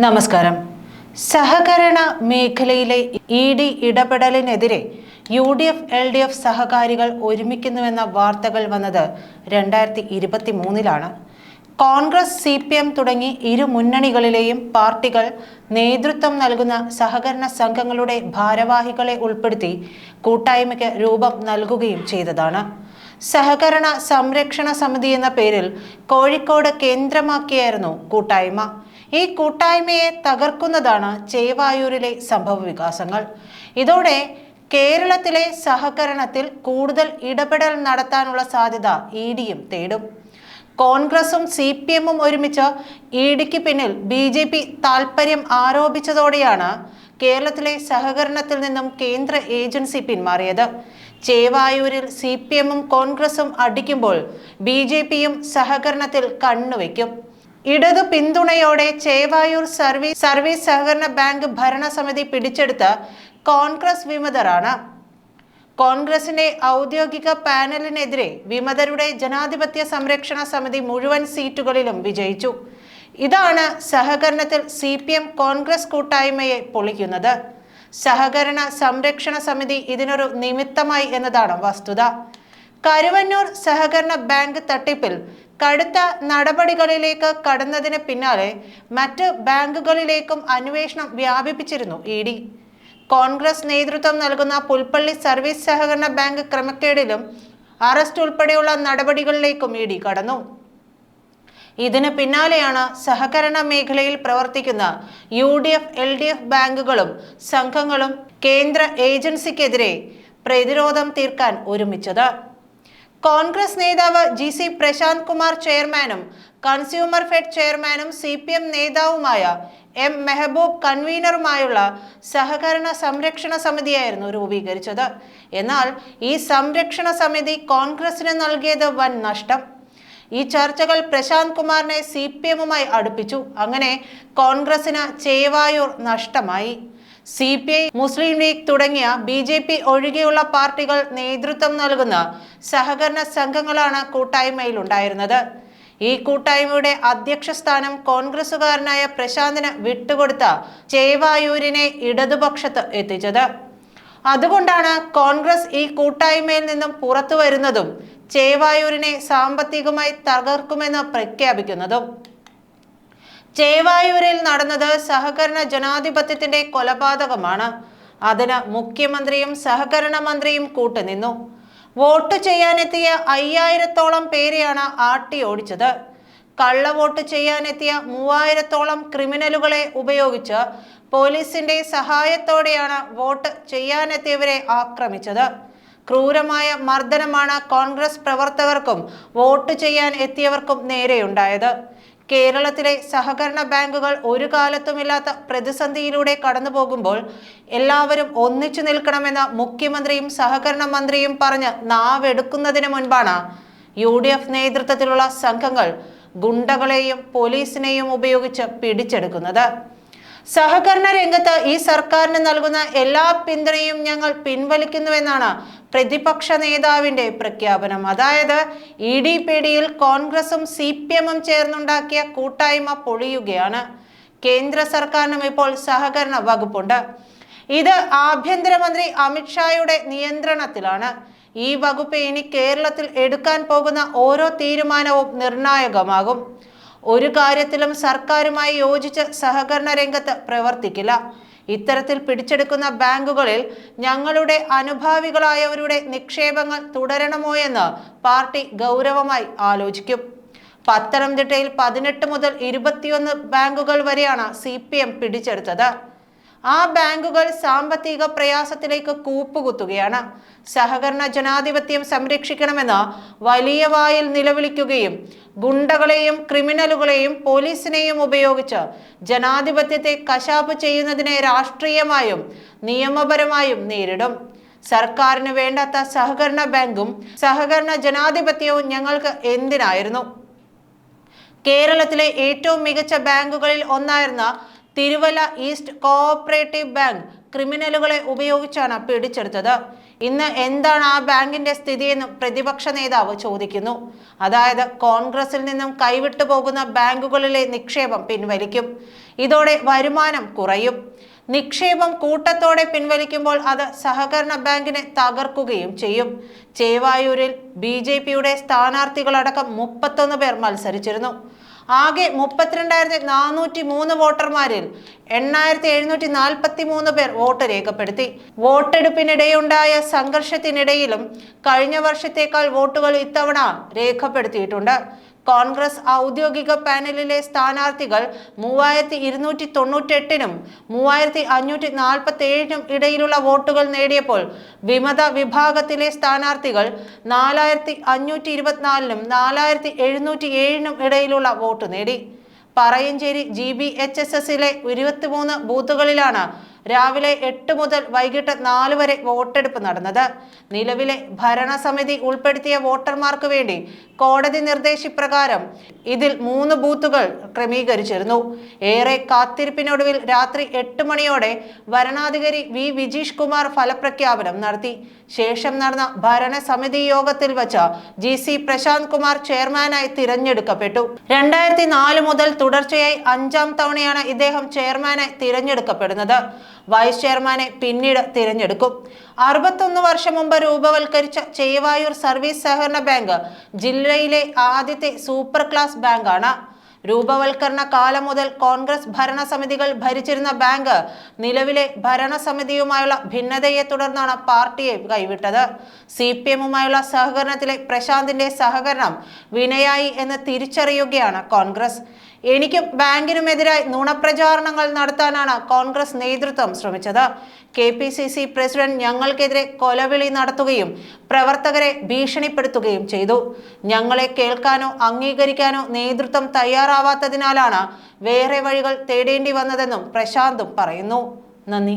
നമസ്കാരം. സഹകരണ മേഖലയിലെ E D ഇടപെടലിനെതിരെ U D F L D F സഹകാരികൾ ഒരുമിക്കുന്നുവെന്ന വാർത്തകൾ വന്നത് രണ്ടായിരത്തി ഇരുപത്തി മൂന്നിലാണ് കോൺഗ്രസ് സി പി എം തുടങ്ങി ഇരു മുന്നണികളിലെയും പാർട്ടികൾ നേതൃത്വം നൽകുന്ന സഹകരണ സംഘങ്ങളുടെ ഭാരവാഹികളെ ഉൾപ്പെടുത്തി കൂട്ടായ്മയ്ക്ക് രൂപം നൽകുകയും ചെയ്തതാണ്. സഹകരണ സംരക്ഷണ സമിതി എന്ന പേരിൽ കോഴിക്കോട് കേന്ദ്രമാക്കിയായിരുന്നു കൂട്ടായ്മ. ഈ കൂട്ടായ്മയെ തകർക്കുന്നതാണ് ചേവായൂരിലെ സംഭവ വികാസങ്ങൾ. ഇതോടെ കേരളത്തിലെ സഹകരണത്തിൽ കൂടുതൽ ഇടപെടൽ നടത്താനുള്ള സാധ്യത ഇ ഡിയും തേടും. കോൺഗ്രസും സി പി എമ്മും ഒരുമിച്ച് ഇ ഡിക്ക് പിന്നിൽ ബി ജെ പി താൽപ്പര്യം ആരോപിച്ചതോടെയാണ് കേരളത്തിലെ സഹകരണത്തിൽ നിന്നും കേന്ദ്ര ഏജൻസി പിന്മാറിയത്. ചേവായൂരിൽ സി പി എമ്മും കോൺഗ്രസും അടിക്കുമ്പോൾ ബി ജെ പിയും സഹകരണത്തിൽ കണ്ണുവെക്കും. ഇടതു പിന്തുണയോടെ ചേവായൂർ സർവീസ് സർവീസ് സഹകരണ ബാങ്ക് ഭരണസമിതി പിടിച്ചെടുത്ത കോൺഗ്രസ് വിമതരാണ്. കോൺഗ്രസിന്റെ ഔദ്യോഗിക പാനലിനെതിരെ വിമതരുടെ ജനാധിപത്യ സംരക്ഷണ സമിതി മുഴുവൻ സീറ്റുകളിലും വിജയിച്ചു. ഇതാണ് സഹകരണത്തിൽ സി പി എം കോൺഗ്രസ് കൂട്ടായ്മയെ പൊളിക്കുന്നത്. സഹകരണ സംരക്ഷണ സമിതി ഇതിനൊരു നിമിത്തമായി എന്നതാണ് വസ്തുത. കരുവന്നൂർ സഹകരണ ബാങ്ക് തട്ടിപ്പിൽ കടുത്ത നടപടികളിലേക്ക് കടന്നതിന് പിന്നാലെ മറ്റ് ബാങ്കുകളിലേക്കും അന്വേഷണം വ്യാപിപ്പിച്ചിരുന്നു ഇ ഡി. കോൺഗ്രസ് നേതൃത്വം നൽകുന്ന പുൽപ്പള്ളി സർവീസ് സഹകരണ ബാങ്ക് ക്രമക്കേടിലും അറസ്റ്റ് ഉൾപ്പെടെയുള്ള നടപടികളിലേക്കും ഇ ഡി കടന്നു. ഇതിന് പിന്നാലെയാണ് സഹകരണ മേഖലയിൽ പ്രവർത്തിക്കുന്ന U D F L D F ബാങ്കുകളും സംഘങ്ങളും കേന്ദ്ര ഏജൻസിക്കെതിരെ പ്രതിരോധം തീർക്കാൻ ഒരുമിച്ചത്. കോൺഗ്രസ് നേതാവ് ജി സി പ്രശാന്ത് കുമാർ ചെയർമാനും കൺസ്യൂമർ ഫെഡ് ചെയർമാനും സി പി എം നേതാവുമായ എം മെഹബൂബ് കൺവീനറുമായുള്ള സഹകരണ സംരക്ഷണ സമിതിയായിരുന്നു രൂപീകരിച്ചത്. എന്നാൽ ഈ സംരക്ഷണ സമിതി കോൺഗ്രസിന് നൽകിയത് വൻ നഷ്ടം. ഈ ചർച്ചകൾ പ്രശാന്ത് കുമാറിനെ സി പി എമ്മുമായി അടുപ്പിച്ചു. അങ്ങനെ കോൺഗ്രസിന് ചേവായൂർ നഷ്ടമായി. C P I Muslim League തുടങ്ങിയ ബി ജെ പി ഒഴികെയുള്ള പാർട്ടികൾ നേതൃത്വം നൽകുന്ന സഹകരണ സംഘങ്ങളാണ് കൂട്ടായ്മയിൽ ഉണ്ടായിരുന്നത് ഈ കൂട്ടായ്മയുടെ അധ്യക്ഷ സ്ഥാനം കോൺഗ്രസുകാരനായ പ്രശാന്തിന് വിട്ടുകൊടുത്ത ചേവായൂരിനെ ഇടതുപക്ഷത്ത് എത്തിച്ചത്. അതുകൊണ്ടാണ് കോൺഗ്രസ് ഈ കൂട്ടായ്മയിൽ നിന്നും പുറത്തു വരുന്നതും ചേവായൂരിനെ സാമ്പത്തികമായി തകർക്കുമെന്ന് പ്രഖ്യാപിക്കുന്നതും. ചേവായൂരിൽ നടന്നത് സഹകരണ ജനാധിപത്യത്തിന്റെ കൊലപാതകമാണ്. അതിന് മുഖ്യമന്ത്രിയും സഹകരണ മന്ത്രിയും കൂട്ടുനിന്നു. വോട്ട് ചെയ്യാനെത്തിയ അയ്യായിരത്തോളം പേരെയാണ് ആട്ടി ഓടിച്ചത്. കള്ളവോട്ട് ചെയ്യാനെത്തിയ മൂവായിരത്തോളം ക്രിമിനലുകളെ ഉപയോഗിച്ച് പോലീസിന്റെ സഹായത്തോടെയാണ് വോട്ട് ചെയ്യാനെത്തിയവരെ ആക്രമിച്ചത്. ക്രൂരമായ മർദ്ദനമാണ് കോൺഗ്രസ് പ്രവർത്തകർക്കും വോട്ട് ചെയ്യാൻ എത്തിയവർക്കും നേരെയുണ്ടായത്. കേരളത്തിലെ സഹകരണ ബാങ്കുകൾ ഒരു കാലത്തുമില്ലാത്ത പ്രതിസന്ധിയിലൂടെ കടന്നു പോകുമ്പോൾ എല്ലാവരും ഒന്നിച്ചു നിൽക്കണമെന്ന് മുഖ്യമന്ത്രിയും സഹകരണ മന്ത്രിയും പറഞ്ഞ് നാവെടുക്കുന്നതിന് മുൻപാണ് യു ഡി എഫ് നേതൃത്വത്തിലുള്ള സംഘങ്ങൾ ഗുണ്ടകളെയും പോലീസിനെയും ഉപയോഗിച്ച് പിടിച്ചെടുക്കുന്നത്. സഹകരണ രംഗത്ത് ഈ സർക്കാരിന് നൽകുന്ന എല്ലാ പിന്തുണയും ഞങ്ങൾ പിൻവലിക്കുന്നുവെന്നാണ് പ്രതിപക്ഷ നേതാവിന്റെ പ്രഖ്യാപനം. അതായത് ഇ ഡി പി ഡിയിൽ കോൺഗ്രസും സി പി എമ്മും ചേർന്നുണ്ടാക്കിയ കൂട്ടായ്മ പൊളിയുകയാണ്. കേന്ദ്ര സർക്കാരിനും ഇപ്പോൾ സഹകരണ വകുപ്പുണ്ട്. ഇത് ആഭ്യന്തരമന്ത്രി അമിത്ഷായുടെ നിയന്ത്രണത്തിലാണ്. ഈ വകുപ്പ് ഇനി കേരളത്തിൽ എടുക്കാൻ പോകുന്ന ഓരോ തീരുമാനവും നിർണായകമാകും. ഒരു കാര്യത്തിലും സർക്കാരുമായി യോജിച്ച് സഹകരണ രംഗത്ത് പ്രവർത്തിക്കില്ല. ഇത്തരത്തിൽ പിടിച്ചെടുക്കുന്ന ബാങ്കുകളിൽ ഞങ്ങളുടെ അനുഭാവികളായവരുടെ നിക്ഷേപങ്ങൾ തുടരണമോ എന്ന് പാർട്ടി ഗൗരവമായി ആലോചിക്കും. പത്തനംതിട്ടയിൽ പതിനെട്ട് മുതൽ ഇരുപത്തിയൊന്ന് ബാങ്കുകൾ വരെയാണ് സി പി എം പിടിച്ചെടുത്തത്. ആ ബാങ്കുകൾ സാമ്പത്തിക പ്രയാസത്തിലേക്ക് കൂപ്പുകുത്തുകയാണ്. സഹകരണ ജനാധിപത്യം സംരക്ഷിക്കണമെന്ന് വലിയ വായിൽ നിലവിളിക്കുകയും ഗുണ്ടകളെയും ക്രിമിനലുകളെയും പോലീസിനെയും ഉപയോഗിച്ച് ജനാധിപത്യത്തെ കശാപ്പ് ചെയ്യുന്നതിനെ രാഷ്ട്രീയമായും നിയമപരമായും നേരിടും. സർക്കാരിന് വേണ്ടാത്ത സഹകരണ ബാങ്കും സഹകരണ ജനാധിപത്യവും ഞങ്ങൾക്ക് എന്തിനായിരുന്നു? കേരളത്തിലെ ഏറ്റവും മികച്ച ബാങ്കുകളിൽ ഒന്നായിരുന്ന തിരുവല്ല ഈസ്റ്റ് കോഓപ്പറേറ്റീവ് ബാങ്ക് ക്രിമിനലുകളെ ഉപയോഗിച്ചാണ് പിടിച്ചെടുത്തത്. ഇന്ന് എന്താണ് ആ ബാങ്കിന്റെ സ്ഥിതിയെന്നും പ്രതിപക്ഷ നേതാവ് ചോദിക്കുന്നു. അതായത് കോൺഗ്രസിൽ നിന്നും കൈവിട്ടു പോകുന്ന ബാങ്കുകളിലെ നിക്ഷേപം പിൻവലിക്കും. ഇതോടെ വരുമാനം കുറയും. നിക്ഷേപം കൂട്ടത്തോടെ പിൻവലിക്കുമ്പോൾ അത് സഹകരണ ബാങ്കിനെ തകർക്കുകയും ചെയ്യും. ചേവായൂരിൽ ബി ജെ പിയുടെ സ്ഥാനാർത്ഥികളടക്കം മുപ്പത്തൊന്ന് പേർ മത്സരിച്ചിരുന്നു. ആകെ മുപ്പത്തിരണ്ടായിരത്തി നാനൂറ്റി മൂന്ന് വോട്ടർമാരിൽ എണ്ണായിരത്തി എഴുന്നൂറ്റി നാൽപ്പത്തി മൂന്ന് പേർ വോട്ട് രേഖപ്പെടുത്തി. വോട്ടെടുപ്പിനിടെയുണ്ടായ സംഘർഷത്തിനിടയിലും കഴിഞ്ഞ വർഷത്തേക്കാൾ വോട്ടുകൾ ഇത്തവണ രേഖപ്പെടുത്തിയിട്ടുണ്ട്. കോൺഗ്രസ് ഔദ്യോഗിക പാനലിലെ സ്ഥാനാർത്ഥികൾ മൂവായിരത്തി ഇരുന്നൂറ്റി തൊണ്ണൂറ്റെട്ടിനും മൂവായിരത്തി അഞ്ഞൂറ്റി നാൽപ്പത്തി ഏഴിനും ഇടയിലുള്ള വോട്ടുകൾ നേടിയപ്പോൾ വിമത വിഭാഗത്തിലെ സ്ഥാനാർത്ഥികൾ നാലായിരത്തി അഞ്ഞൂറ്റി ഇരുപത്തിനാലിനും നാലായിരത്തി എഴുന്നൂറ്റി ഏഴിനും ഇടയിലുള്ള വോട്ട് നേടി. Parayancheri G B H S എസിലെ ഇരുപത്തിമൂന്ന് ബൂത്തുകളിലാണ് രാവിലെ എട്ട് മുതൽ വൈകിട്ട് നാല് വരെ വോട്ടെടുപ്പ് നടന്നത്. നിലവിലെ ഭരണസമിതി ഉൾപ്പെടുത്തിയ വോട്ടർമാർക്ക് വേണ്ടി കോടതി നിർദ്ദേശപ്രകാരം ഇതിൽ മൂന്ന് ബൂത്തുകൾ ക്രമീകരിച്ചിരുന്നു. ഏറെ കാത്തിരിപ്പിനൊടുവിൽ രാത്രി എട്ട് മണിയോടെ വരണാധികാരി വി. വിജീഷ് കുമാർ ഫലപ്രഖ്യാപനം നടത്തി. ശേഷം നടന്ന ഭരണസമിതി യോഗത്തിൽ വച്ച ജി. സി. പ്രശാന്ത് കുമാർ ചെയർമാനായി തിരഞ്ഞെടുക്കപ്പെട്ടു. രണ്ടായിരത്തി നാല് മുതൽ തുടർച്ചയായി അഞ്ചാം തവണയാണ് ഇദ്ദേഹം ചെയർമാനായി തിരഞ്ഞെടുക്കപ്പെടുന്നത്. വൈസ് ചെയർമാനെ പിന്നീട് തിരഞ്ഞെടുക്കും. അറുപത്തൊന്ന് വർഷം മുമ്പ് രൂപവൽക്കരിച്ച ചേവായൂർ സർവീസ് സഹകരണ ബാങ്ക് ജില്ലയിലെ ആദ്യത്തെ സൂപ്പർ ക്ലാസ് ബാങ്കാണ്. രൂപവൽക്കരണ കാലം മുതൽ കോൺഗ്രസ് ഭരണസമിതികൾ ഭരിച്ചിരുന്ന ബാങ്ക് നിലവിലെ ഭരണസമിതിയുമായുള്ള ഭിന്നതയെ തുടർന്നാണ് പാർട്ടിയെ കൈവിട്ടത്. സി പി എമ്മുമായുള്ള സഹകരണത്തിലെ പ്രശാന്തിന്റെ സഹകരണം വിനയായി എന്ന് തിരിച്ചറിയുകയാണ് കോൺഗ്രസ്. എനിക്കും ബാങ്കിനുമെതിരായി നുണപ്രചാരണങ്ങൾ നടത്താനാണ് കോൺഗ്രസ് നേതൃത്വം ശ്രമിച്ചത്. K P C C president ഞങ്ങൾക്കെതിരെ കൊലവിളി നടത്തുകയും പ്രവർത്തകരെ ഭീഷണിപ്പെടുത്തുകയും ചെയ്തു. ഞങ്ങളെ കേൾക്കാനോ അംഗീകരിക്കാനോ നേതൃത്വം തയ്യാറാവാത്തതിനാലാണ് വേറെ വഴികൾ തേടേണ്ടി വന്നതെന്നും പ്രശാന്തും പറയുന്നു. നന്ദി.